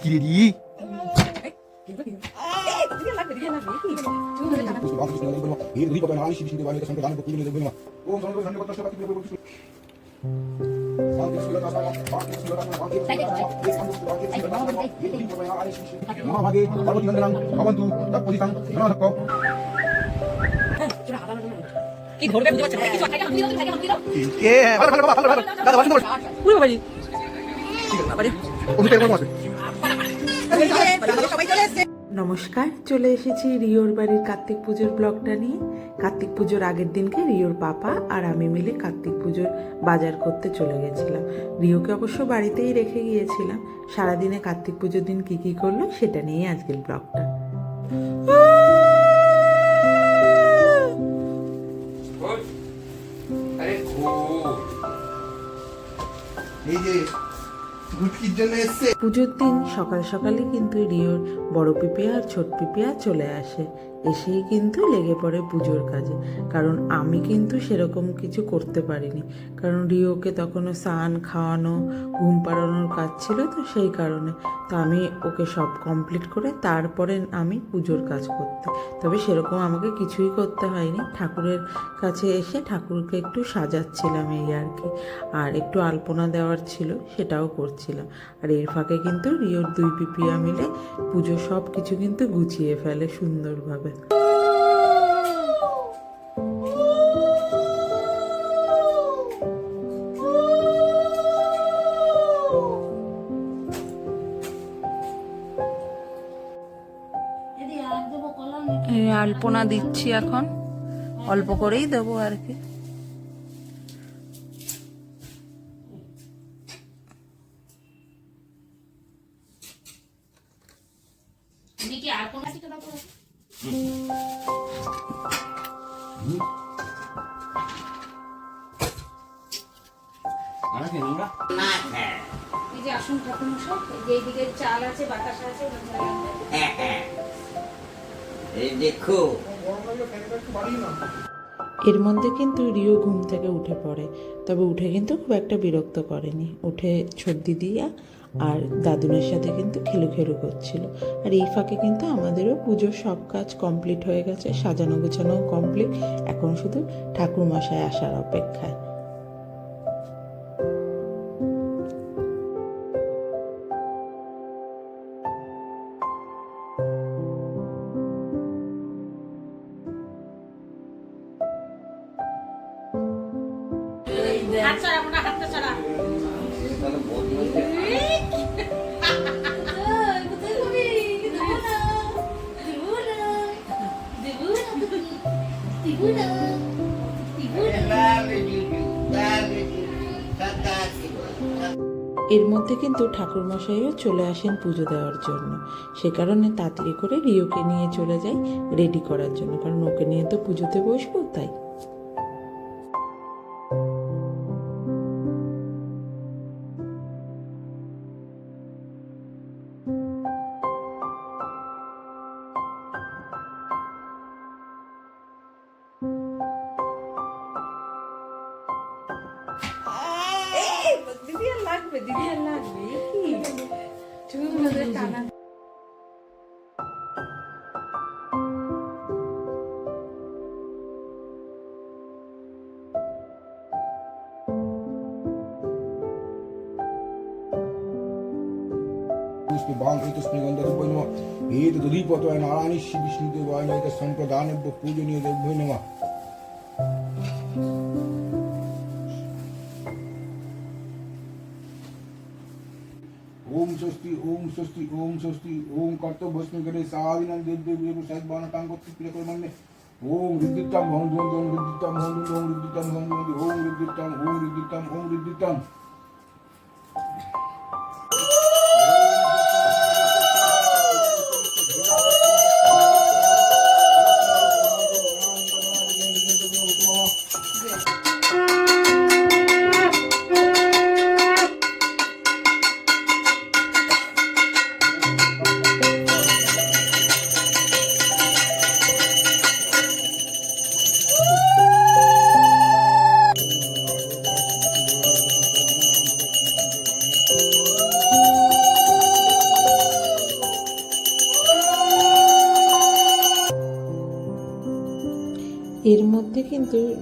কিরে দি মহাভাগে পার্বতী নন্দনাং ভবন্তু তৎপরিতাং ধনধক্ক কি ধরবে বুঝতে পারছি না কিছু আগে হাত দিও আগে হাত দিও এ ভালো ভালো ভালো ভালো দাদা ভালো তোমার পুরো বাড়ি বাড়ি ওদিকে এরকম আছে সবাই চলে এসেছে নমস্কার, চলে এসেছি রিওর বাড়ির কার্তিক পুজোর ব্লগটা নিয়ে। কার্তিক পুজোর আগের দিনকে রিওর পাপা আর আমি মিলে কার্তিক পুজোর বাজার করতে চলে গেছিলাম। রিওকে অবশ্য বাড়িতেই রেখে গিয়েছিলাম। সারাদিনে কার্তিক পুজোর দিন কি কি করল সেটা নিয়ে আজকের ব্লগটা। এই যে পুজোর দিন সকাল সকালে কিন্তু রিওর বড় পিপিয়া আর ছোট পিপিয়া চলে আসে। এসেই কিন্তু লেগে পড়ে পুজোর কাজে। কারণ আমি কিন্তু সেরকম কিছু করতে পারিনি। কারণ রিওকে তখনও স্নান খাওয়ানো, ঘুম পাড়ানোর কাজ ছিল তো সেই কারণে। তো আমি ওকে সব কমপ্লিট করে তারপরে আমি পুজোর কাজ করতে। তবে সেরকম আমাকে কিছুই করতে হয়নি। ঠাকুরের কাছে এসে ঠাকুরকে একটু সাজাচ্ছিলাম এই আর কি। আর একটু আলপনা দেওয়ার ছিল, সেটাও করছিলাম। আর এর ফাঁকে কিন্তু রিওর দুই পিপিয়া মিলে পুজো সব কিছু কিন্তু গুছিয়ে ফেলে সুন্দরভাবে। এই আলপনা দিচ্ছি এখন। অল্প করেই দেবো আর কি। এই যে আসুন ঠাকুর মশাই যে এইদিকে চাল আছে বাতাস আছে এই দেখো। এর মধ্যে কিন্তু রিও ঘুম থেকে উঠে পড়ে তবে উঠে কিন্তু খুব একটা বিরক্ত করেনি। উঠে ছোট দিয়া আর দাদুনের সাথে কিন্তু খেলু খেলু করছিল। আর এই ফাঁকে কিন্তু আমাদেরও পুজোর সব কাজ কমপ্লিট হয়ে গেছে সাজানো গোছানো কমপ্লিট। এখন শুধু ঠাকুর মশাই আসার অপেক্ষায়। হাত ছাড়া মোটা হাতটা ছাড়া। এর মধ্যে কিন্তু ঠাকুরমশাইও চলে আসেন পুজো দেওয়ার জন্য। সে কারণে তাড়াতাড়ি করে রিওকে নিয়ে চলে যাই রেডি করার জন্য। কারণ ওকে নিয়ে তো পুজোতে বসবো তাই। লাগবে দিদি আর লাগবে কি? চুলগুলো ধরে টানা পুষ্পে বাং এতস্মিন গন্ধর্বৈ নমঃ। এতদধিপতয় নারায়ণীশ্ব বিষ্ণুদেবায় সম্প্রদানেভ্য পূজনীয় দেভ্যৈ নমঃ। স্বস্তি ওম স্বস্তি ওম স্বস্তি ওম কর্তব্যস্মি করে সাদিনাং দেব দেব দেব সদ্বান কাঙ্গতি প্রিয় কর্মণ্যে ওম ঋদ্ধিতাম ওম ধুম ওম ঋদ্ধিতাম ওম ধুম ওম ঋদ্ধিতাম ওম ধুম ওম ঋদ্ধিতাম ওম ঋদ্ধিতাম ওম ঋদ্ধিতাম কিন্তু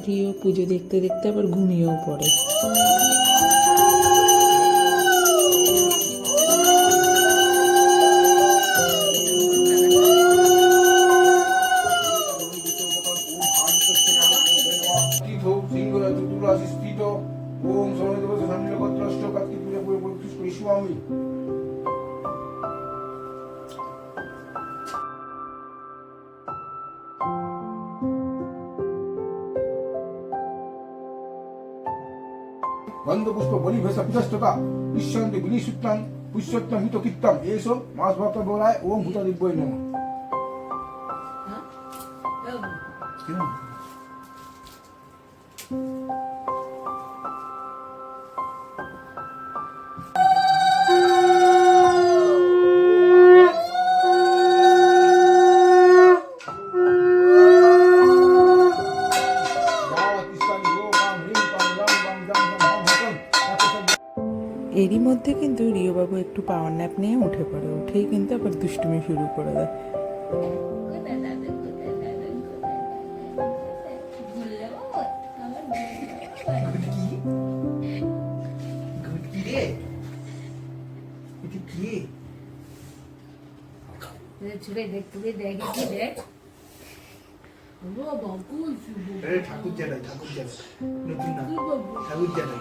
রিও পুজো দেখতে দেখতে আবার ঘুমিয়েও পড়ে। গন্ধপুষ্প বলি ভেসা পুজস্ততা নিঃসন্তে বিনিসুত্তান পুষ্যত্তম হিত কীর্তম এসো মাস ভক্ত বলায় ওম ভূত দিব্যই নম। একটু পাওয়ার ন্যাপ নিয়ে উঠে পড়ে, উঠেই কিন্তু আবার দুষ্টুমি শুরু করে দেয়। ছুড়ে দেখ তুই দেখ কি দেখ ও। বাবু ঠাকুর জানাই ঠাকুর জানাই নতুন না ঠাকুর জানাই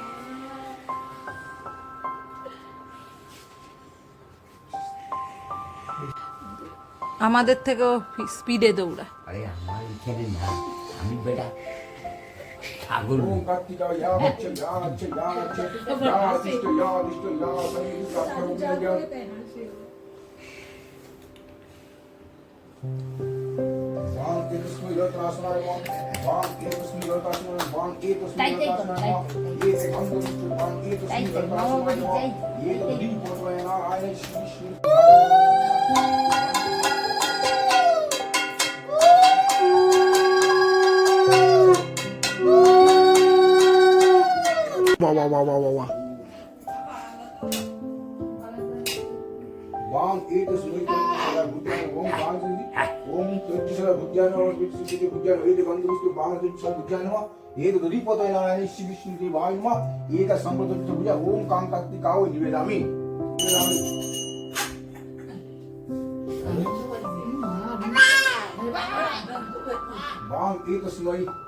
আমাদের থেকেও স্পিডে দৌড়ায় আরে আমার এখানে না আমি বেটা ইয়া ইয়া ইয়া ইয়া वाह वाह वाह वाह वाह वाह वाम एक सुमित सदा भूतान ओम वाम सिद्धि ओम कृति सदा भुज्ञान और कृति सिद्धि भुज्ञान वेद बंधु उसके बाहर कृति सदा भुज्ञान हुआ ये तो गरीब पता है ना यानी शिव विष्णु वाम हुआ ये का संप्रत कृति भुज्ञा ओम काम कांति काओ निवेदामी वाम एक Sumit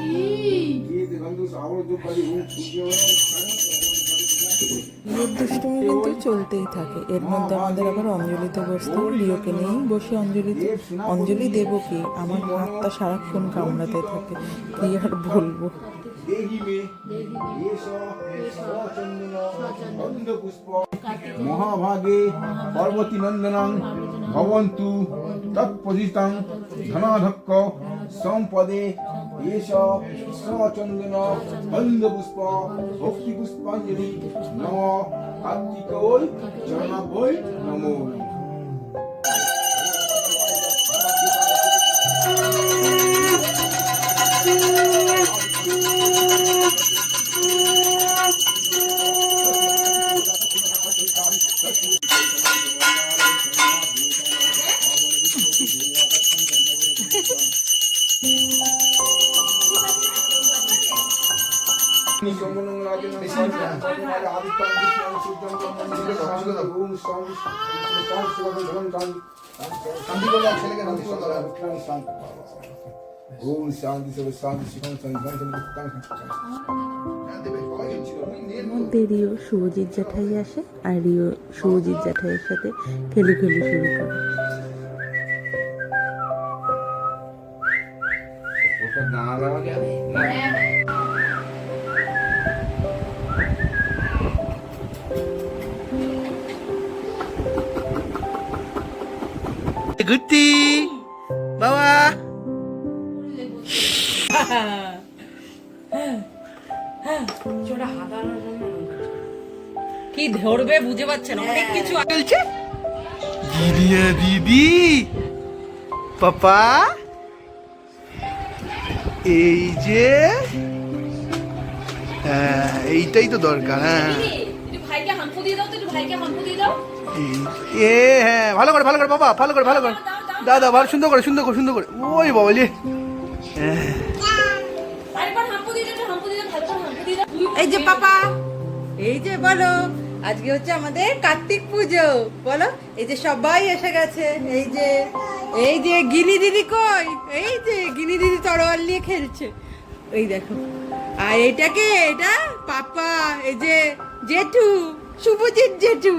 Ih, quando os aulas do Pai Rui, porque eu era বিয়ের দুষ্টুমি কিন্তু চলতেই থাকে। এর মধ্যে আমাদের আবার অঞ্জলিতে বসতে প্রিয়কে নিয়েই বসে অঞ্জলিতে অঞ্জলি দেব কি? আমার হাতটা সারাক্ষণ কামড়াতে থাকে। কি আর বলব? মহাভাগে পার্বতী নন্দনং ভবন্তু তৎপজিতং ধনাধক্ষ সম্পদে महाभागे पार्वती नंदनं भवन्तु तत्पदितं धनाधक्क संपदे एष सचन्दन बन्धपुष्प भक्तिपुष्पाञ्जलि नम कार्तिकोय चरणाभ्यै नमो ওম শান্তি সবে শান্তি শিখম রিও শুভজিৎ জ্যাঠাই আসে আর রিও শুভজিৎ জ্যাঠাইয়ের সাথে খেলুখেলু শুরু করে। ওসব যাবে বাবা। কি ধরবে বুঝে পাচ্ছে না অনেক কিছু চলছে। দিদিয়া দিদি। পাপা। এই যে হ্যাঁ এইটাই তো দরকার হ্যাঁ। ভাইকে হাম্পু দিয়ে দাও তো ভাইকে হাম্পু দিয়ে দাও। এ হ্যাঁ ভালো করে ভালো করে, বাবা, ভালো করে ভালো করে। দাদা, ভালো, সুন্দর করে সুন্দর করে সুন্দর করে। ওই বাবা দাও এই যে পাপা, এই যে বলো, আজকে হচ্ছে আমাদের কার্তিক পুজো। বলো, এই যে সবাই এসে গেছে, এই যে এই যে গিনি দিদি কই? এই যে গিনি দিদি তরোয়াল নিয়ে খেলছে। এই দেখো। আর এটাকে এটা পাপা, এই যে জেঠু, শুভজিৎ জেঠু।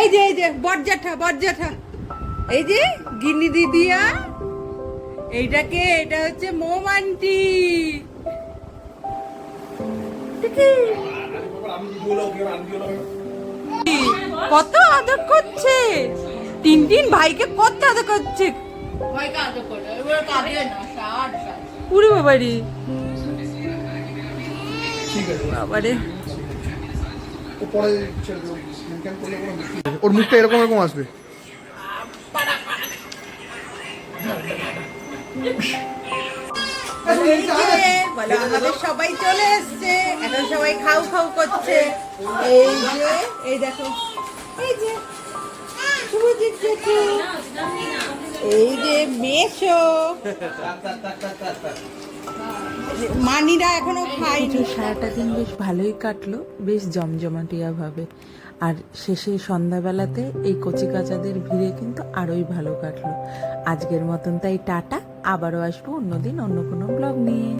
এই যে এই যে বরজাঠা বরজাঠা এই যে গিনি দিদিয়া এইটাকে এটা হচ্ছে মোম আন্টি কত আদর করছে? তিন তিন ভাইকে কত আদর করছে? পুরো বাবারি। ঠিক আছে। বাবারে। ও ওর মুখটা এরকম এরকম আসবে। এই যে, বলো আমাদের সবাই চলে এসছে এখন সবাই খাও খাও করছে। এই যে এই দেখো এই যে শুভজিৎ জেঠু এই যে মেশো। মানিরা এখনও খায়নি। সারাটা দিন বেশ ভালোই কাটলো বেশ জমজমাটিয়া ভাবে। আর শেষে সন্ধ্যাবেলাতে এই কচি কাচাদের ভিড়ে কিন্তু আরোই ভালো কাটলো। আজকের মতন তাই টাটা, আবারও আসব অন্যদিন অন্য কোনো ব্লগ নিয়ে।